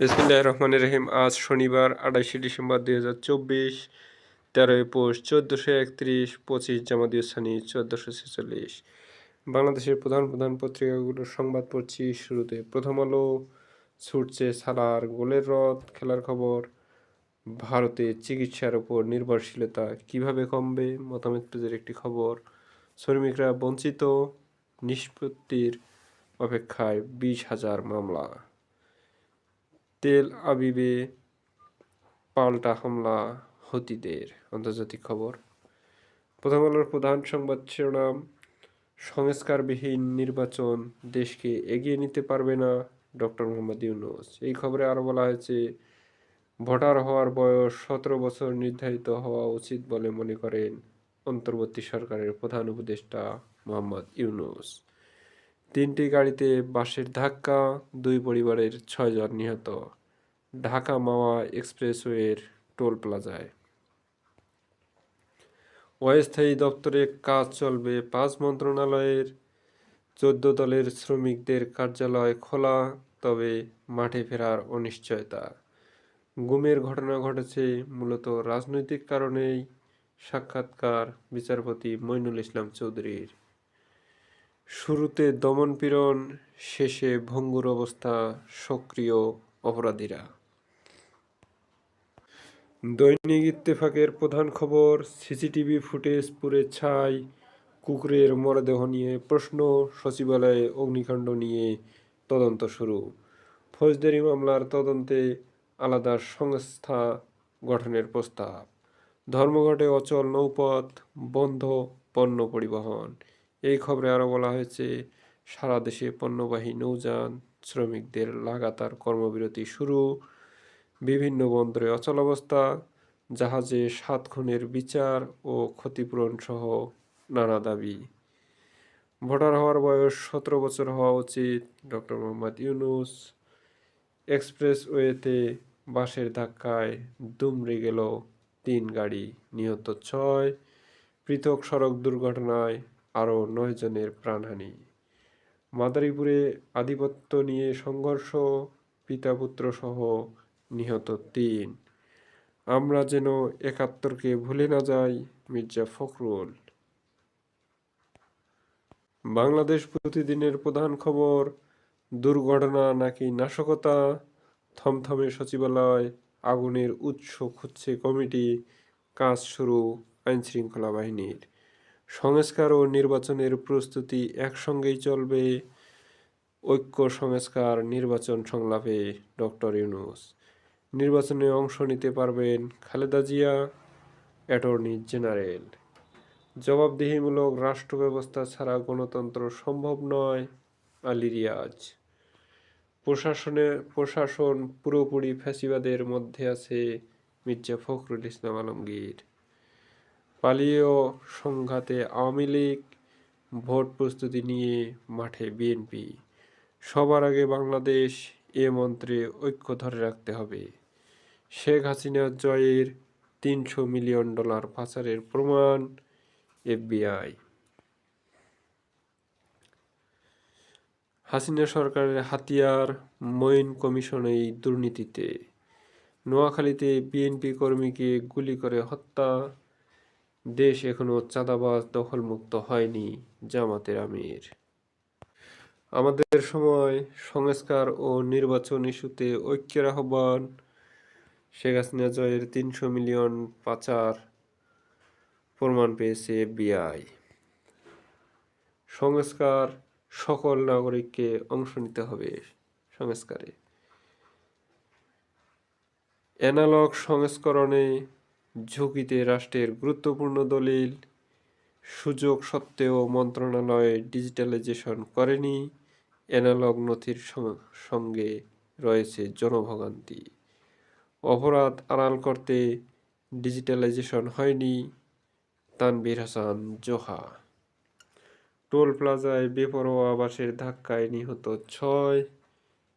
বিসমিল্লাহির রহমানির রহিম। আজ শনিবার, আঠাশে ডিসেম্বর দুই হাজার চব্বিশ, তেরোই পৌষ চোদ্দোশো একত্রিশ, পঁচিশ জামাদিউ সানি চোদ্দোশো ছেচল্লিশ। বাংলাদেশের প্রধান প্রধান পত্রিকাগুলোর সংবাদ পড়ছি। শুরুতে প্রথম আলো, ছুটছে সালার গোলের রথ, খেলার খবর, ভারতে চিকিৎসার উপর নির্ভরশীলতা কীভাবে কমবে, মতামত পেজের একটি খবর। শ্রমিকরা বঞ্চিত, নিষ্পত্তির অপেক্ষায় বিশ হাজার মামলা। তেল আবিবে পাল্টা হামলা হতিদের আন্তর্জাতিক খবর। প্রথম আলোর প্রধান সংবাদ শিরোনাম, সংস্কারবিহীন নির্বাচন দেশকে এগিয়ে নিতে পারবে না ডক্টর মোহাম্মদ ইউনুস। এই খবরে আরও বলা হয়েছে, ভোটার হওয়ার বয়স সতেরো বছর নির্ধারিত হওয়া উচিত বলে মনে করেন অন্তর্বর্তী সরকারের প্রধান উপদেষ্টা মোহাম্মদ ইউনুস। তিনটি গাড়িতে বাসের ধাক্কা, দুই পরিবারের ছয়জন নিহত। ঢাকা মাওয়া এক্সপ্রেসওয়ের টোল প্লাজায়। অস্থায়ী দপ্তরে কাজ চলবে পাঁচ মন্ত্রণালয়ের। চোদ্দ দলের শ্রমিকদের কার্যালয় খোলা, তবে মাঠে ফেরার অনিশ্চয়তা। গুমের ঘটনা ঘটেছে মূলত রাজনৈতিক কারণেই। সাক্ষাৎকার বিচারপতি মইনুল ইসলাম চৌধুরীর। শুরুতে দমনপীড়ন, শেষে ভঙ্গুর অবস্থা, সক্রিয় অপরাধীরা। দৈনিক ইত্তেফাকের প্রধান খবর, সিসিটিভি ফুটেজ পুড়ে ছাই, কুকুরের মরদেহ নিয়ে প্রশ্ন, সচিবালয়ে অগ্নিকাণ্ড নিয়ে তদন্ত শুরু। ফৌজদারি মামলার তদন্তে আলাদা সংস্থা গঠনের প্রস্তাব। ধর্মঘটে অচল নৌপথ, বন্ধ পণ্য পরিবহন। এই খবরে আরও বলা হয়েছে, সারা দেশে পণ্যবাহী নৌযান শ্রমিকদের লাগাতার কর্মবিরতি শুরু। বিভিন্ন বন্দরে অচলাবস্থা জাহাজে সাত খুনের বিচার ও ক্ষতিপূরণ সহ নানা দাবি। ভোটার হওয়ার বয়স সতেরো বছর হওয়া উচিত, ডক্টর মোহাম্মদ ইউনুস এক্সপ্রেসওয়েতে বাসের ধাক্কায় দুমড়ে গেল তিন গাড়ি, নিহত ছয়। পৃথক সড়ক দুর্ঘটনায় আরও জনের প্রাণহানি। মাদারীপুরে আধিপত্য নিয়ে সংঘর্ষ পিতা পুত্র সহ নিহত তিন। আমরা যেন একাত্তরকে ভুলে না যাই, মির্জা ফখরুল। বাংলাদেশ প্রতিদিনের প্রধান খবর, দুর্ঘটনা নাকি নাশকতা? থমথমে সচিবালয়, আগুনের উৎস খুঁজছে কমিটি, কাজ শুরু আইনশৃঙ্খলা বাহিনীর। সংস্কার ও নির্বাচনের প্রস্তুতি একসঙ্গেই চলবে। ঐক্য, সংস্কার, নির্বাচন সংলাপে ডক্টর ইউনুস। নির্বাচনে অংশ নিতে পারবেন খালেদা জিয়া, অ্যাটর্নি জেনারেল। জবাবদিহিমূলক রাষ্ট্র ব্যবস্থা ছাড়া গণতন্ত্র সম্ভব নয়, আলী রিয়াজ। প্রশাসনে, প্রশাসন পুরোপুরি ফ্যাসিবাদের মধ্যে আছে মির্জা ফখরুল ইসলাম আলমগীর। পালীয় সংঘাতে আওয়ামী লীগ ভোট প্রস্তুতি নিয়ে মাঠে বিএনপি। সবার আগে বাংলাদেশ এ মন্ত্রে ঐক্য ধরে রাখতে হবে। শেখ হাসিনা জয়ের তিনশো মিলিয়ন ডলার পাচারের প্রমাণ এফবিআই। হাসিনা সরকারের হাতিয়ার মঈন কমিশন এই দুর্নীতিতে। নোয়াখালীতে বিএনপি কর্মীকে গুলি করে হত্যা দেশ এখনও চাঁদাবাজ দখলমুক্ত হয়নি জামাতের আমির। আমাদের সময় সংস্কার ও নির্বাচন ইস্যুতে ঐক্যের আহ্বান, শেখ হাসিনা জয়ের তিনশো মিলিয়ন পাচার প্রমাণ পেয়েছে এফবিআই। সংস্কার সকল নাগরিককে অংশ নিতে হবে সংস্কারে। অ্যানালগ সংস্করণে ঝুঁকিতে রাষ্ট্রের গুরুত্বপূর্ণ দলিল, সুযোগ সত্ত্বেও মন্ত্রণালয় ডিজিটালাইজেশন করেনি। অ্যানালগ নথির সঙ্গে রয়েছে জনভোগান্তি। অপরাধ আড়াল করতে ডিজিটালাইজেশন হয়নি তানবির হাসান, জোহা। টোল প্লাজায় বেপরোয়া বাসের ধাক্কায় নিহত ছয়,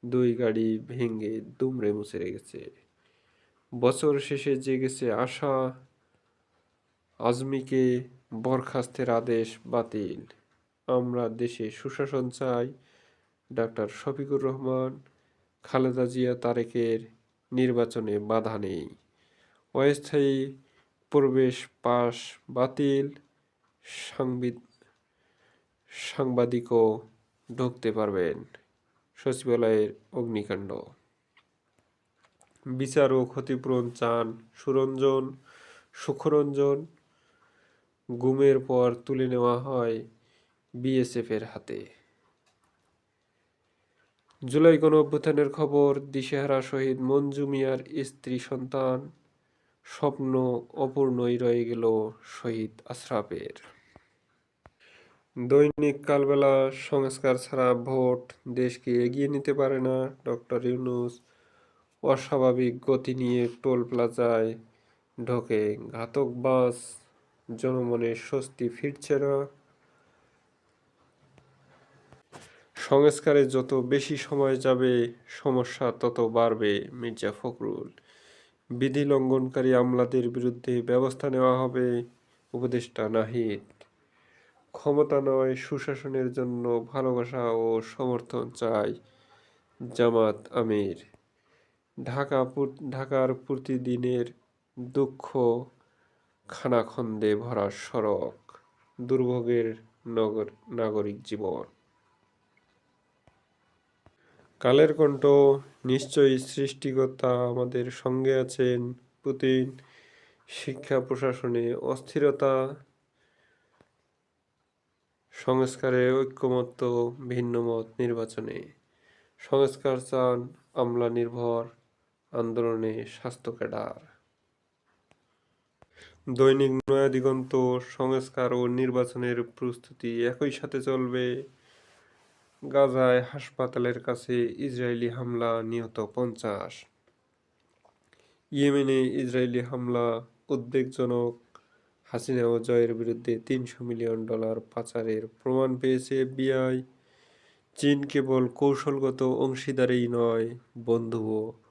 দুই গাড়ি ভেঙে দুমড়ে মুছে গেছে। বছর শেষে জেগেছে আশা, আজমিকে বরখাস্তের আদেশ বাতিল। আমরা দেশে সুশাসন চাই, ডাক্তার শফিকুর রহমান, খালেদা জিয়া তারেকের নির্বাচনে বাধা নেই। অস্থায়ী প্রবেশ পাস বাতিল, সাংবিদ, সাংবাদিকও ঢুকতে পারবেন। সচিবালয়ের অগ্নিকাণ্ড। বিচার ও ক্ষতিপূরণ চান, সুরঞ্জন, সুখরঞ্জন, গুমের পর তুলে নেওয়া হয় বিএসএফের হাতে। জুলাই গণ অভ্যুত্থানের খবর, দিশেহারা শহীদ মঞ্জু মিয়ার স্ত্রী সন্তান, স্বপ্ন অপূর্ণই রয়ে গেল শহীদ আশরাফের। দৈনিক কালবেলা সংস্কার ছাড়া ভোট দেশকে এগিয়ে নিতে পারে না ডক্টর ইউনুস। অস্বাভাবিক গতি নিয়ে টোল প্লাজায় ঢোকে ঘাতক বাস। জনমনে স্বস্তি ফিরছে না। সংস্কারে যত বেশি সময় যাবে, সমস্যা তত বাড়বে, মির্জা ফখরুল। বিধি লঙ্ঘনকারী আমলাদের বিরুদ্ধে ব্যবস্থা নেওয়া হবে, উপদেষ্টা নাহিদ। ক্ষমতা নয়, সুশাসনের জন্য ভালোবাসা ও সমর্থন চাই জামাত আমির। ঢাকা ঢাকার প্রতিদিনের দুঃখ খানাখন্দে ভরা সড়ক, দুর্ভোগের নগর, নাগরিক জীবন। কালের কণ্ঠ নিশ্চয়ই সৃষ্টিকর্তা আমাদের সঙ্গে আছেন পুতিন, শিক্ষা প্রশাসনে অস্থিরতা, সংস্কারে ঐক্যমত্য, ভিন্নমত নির্বাচনে। সংস্কার চান আমলা নির্ভর আন্দোলনে স্বাস্থ্য ক্যাডার। দৈনিক নয়া দিগন্ত সংস্কার ও নির্বাচনের প্রস্তুতি একই সাথে চলবে। গাজায় হাসপাতালের কাছে ইসরায়েলি হামলা, নিহত পঞ্চাশ। ইয়েমেনে ইসরায়েলি হামলা, উদ্বেগজনক। হাসিনা ও জয়ের বিরুদ্ধে তিনশো মিলিয়ন ডলার পাচারের প্রমাণ পেয়েছে এফবিআই। চীন কেবল কৌশলগত অংশীদারেই নয়, বন্ধুও।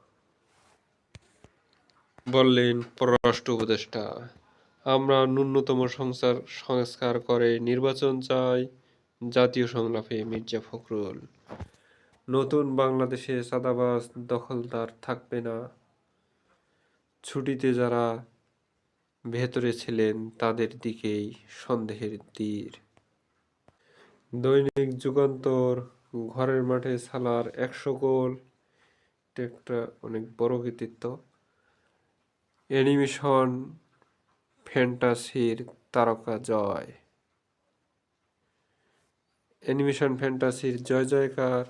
বললেন, পররাষ্ট্র উপদেষ্টা, আমরা ন্যূনতম সংসার সংস্কার করে নির্বাচন চাই জাতীয় সংলাপে মির্জা ফখরুল। নতুন বাংলাদেশে সাদাবাস দখলদার থাকবে না। ছুটিতে যারা ভেতরে ছিলেন, তাদের দিকেই সন্দেহের তীর। দৈনিক যুগান্তর, ঘরের মাঠে সালার একশো গোল। এটা একটা অনেক বড় কৃতিত্ব। অ্যানিমেশন, ফ্যান্টাসির তারকা জয়। অ্যানিমেশন, ফ্যান্টাসির জয়, জয়কার।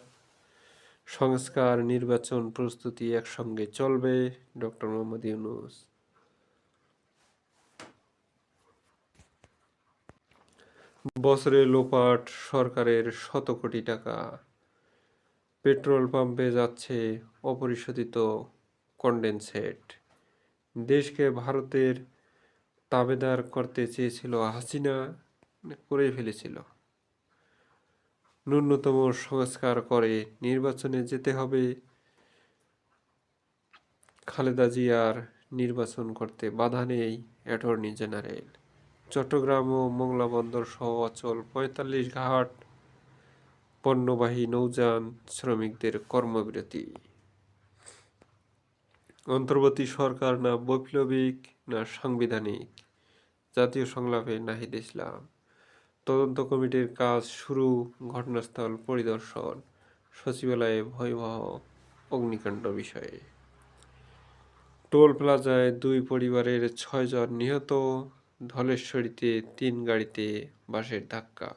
সংস্কার, নির্বাচন প্রস্তুতি একসঙ্গে চলবে। ডক্টর মোহাম্মদ ইউনুস। বছরে লোপাট সরকারের শত কোটি টাকা। পেট্রোল পাম্পে যাচ্ছে অপরিশোধিত কন্ডেনসেট। দেশকে ভারতের তাবেদার করতে চেয়েছিল হাসিনা করে ফেলেছিল। ন্যূনতম সংস্কার করে নির্বাচনে যেতে হবে। খালেদা জিয়ার নির্বাচন করতে বাধা নেই অ্যাটর্নি জেনারেল। চট্টগ্রাম ও মোংলা বন্দর সহ অচল পঁয়তাল্লিশ ঘাট, পণ্যবাহী নৌযান শ্রমিকদের কর্মবিরতি। অন্তর্বর্তী সরকার না বৈপ্লবিক, না সাংবিধানিক। জাতীয় সংলাপে নাহিদ ইসলাম। তদন্ত কমিটির কাজ শুরু, ঘটনাস্থল পরিদর্শন, সচিবালয়ে ভয়াবহ অগ্নিকাণ্ড বিষয়ে। টোল প্লাজায় দুই পরিবারের ছয়জন নিহত, ধলেশ্বরীতে তিন গাড়িতে বাসের ধাক্কা।